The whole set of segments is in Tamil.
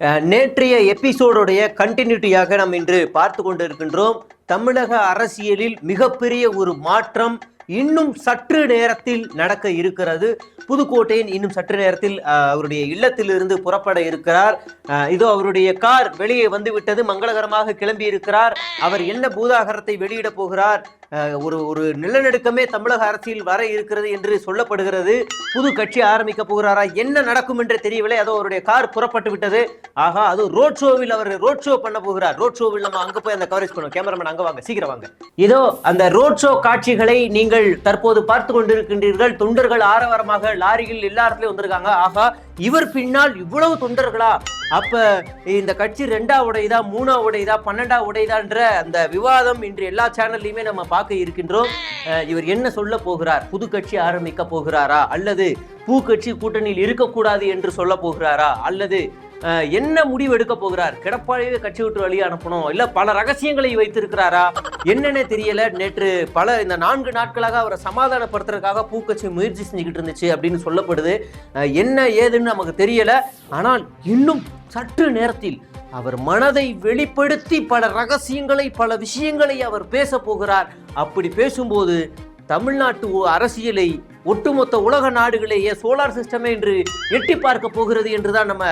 நேற்றைய எபிசோடுடைய கண்டினியூட்டியாக நாம் இன்று பார்த்து கொண்டிருக்கின்றோம். தமிழக அரசியலில் மிகப்பெரிய ஒரு மாற்றம் இன்னும் சற்று நேரத்தில் நடக்க இருக்கிறது. புதுக்கோட்டையின் இன்னும் சற்று நேரத்தில் அவருடைய இல்லத்திலிருந்து புறப்பட இருக்கிறார். இதோ அவருடைய கார் வெளியே வந்து விட்டது மங்களகரமாக கிளம்பி இருக்கிறார் அவர் என்ன பூதாகரத்தை வெளியிட போகிறார்? ஒரு ஒரு நிலநடுக்கமே தமிழக அரசியல் வர இருக்கிறது என்று சொல்லப்படுகிறது. புது கட்சி ஆரம்பிக்க போகிறாரா? என்ன நடக்கும் என்று தெரியவில்லை. அதோ அவருடைய கார் புறப்பட்டு விட்டது. ஆகா அது ரோட் ஷோவில் அவர் ரோட் ஷோ பண்ண போகிறார். ரோட் ஷோவில் நம்ம அங்க போய் அந்த கவரேஜ் பண்ணுவோம். கேமராமேன் அங்க வாங்க சீக்கிரம் வாங்க. இதோ அந்த ரோட் ஷோ காட்சிகளை நீங்கள் தற்போது பார்த்து கொண்டிருக்கின்றீர்கள். தொண்டர்கள் ஆரவாரமாக லாரிகள் எல்லா இடத்துலயும் வந்திருக்காங்க. ஆகா இவர் பின்னால் இவ்வளவு தொண்டர்களா? அப்ப இந்த கட்சி ரெண்டா உடையதா மூணா உடையதா பன்னெண்டா உடையதான்ற அந்த விவாதம் இன்று எல்லா சேனல்லையுமே நம்ம பார்க்க இருக்கின்றோம். அஹ் இவர் என்ன சொல்ல போகிறார்? புது கட்சி ஆரம்பிக்க போகிறாரா? அல்லது பூ கட்சி கூட்டணியில் இருக்கக்கூடாது என்று சொல்ல போகிறாரா? அல்லது என்ன முடிவு எடுக்க போகிறார்? கிடப்பாளையவே கட்சி விட்டு வழி அனுப்பணும். இல்ல பல ரகசியங்களை வைத்திருக்கிறாரா? என்னன்னே தெரியல. நேற்று பல இந்த நான்கு நாட்களாக அவரை சமாதானப்படுத்துறதுக்காக பூக்கட்சி முயற்சி செஞ்சுக்கிட்டு இருந்துச்சு அப்படின்னு சொல்லப்படுது. என்ன ஏதுன்னு நமக்கு தெரியல. ஆனால் இன்னும் சற்று நேரத்தில் அவர் மனதை வெளிப்படுத்தி பல ரகசியங்களை பல விஷயங்களை அவர் பேச போகிறார். அப்படி பேசும்போது தமிழ்நாட்டு அரசியலை ஒட்டுமொத்த உலக நாடுகளையே சோலார் சிஸ்டமே என்று எட்டி பார்க்க போகிறது என்றுதான் நம்ம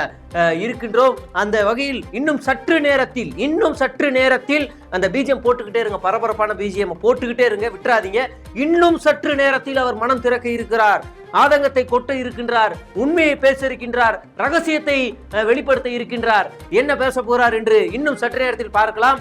இருக்கின்றோம். அந்த வகையில் இன்னும் சற்று நேரத்தில் இன்னும் சற்று நேரத்தில் அந்த பிஜிஎம் போட்டுக்கிட்டே இருங்க. பரபரப்பான பிஜிஎம் போட்டுக்கிட்டே இருங்க. விட்டுறாதீங்க. இன்னும் சற்று நேரத்தில் அவர் மனம் திறக்க இருக்கிறார். ஆதங்கத்தை கொட்ட இருக்கின்றார். உண்மையை பேச இருக்கின்றார். ரகசியத்தை வெளிப்படுத்த இருக்கின்றார். என்ன பேச போகிறார் என்று இன்னும் சற்று நேரத்தில் பார்க்கலாம்.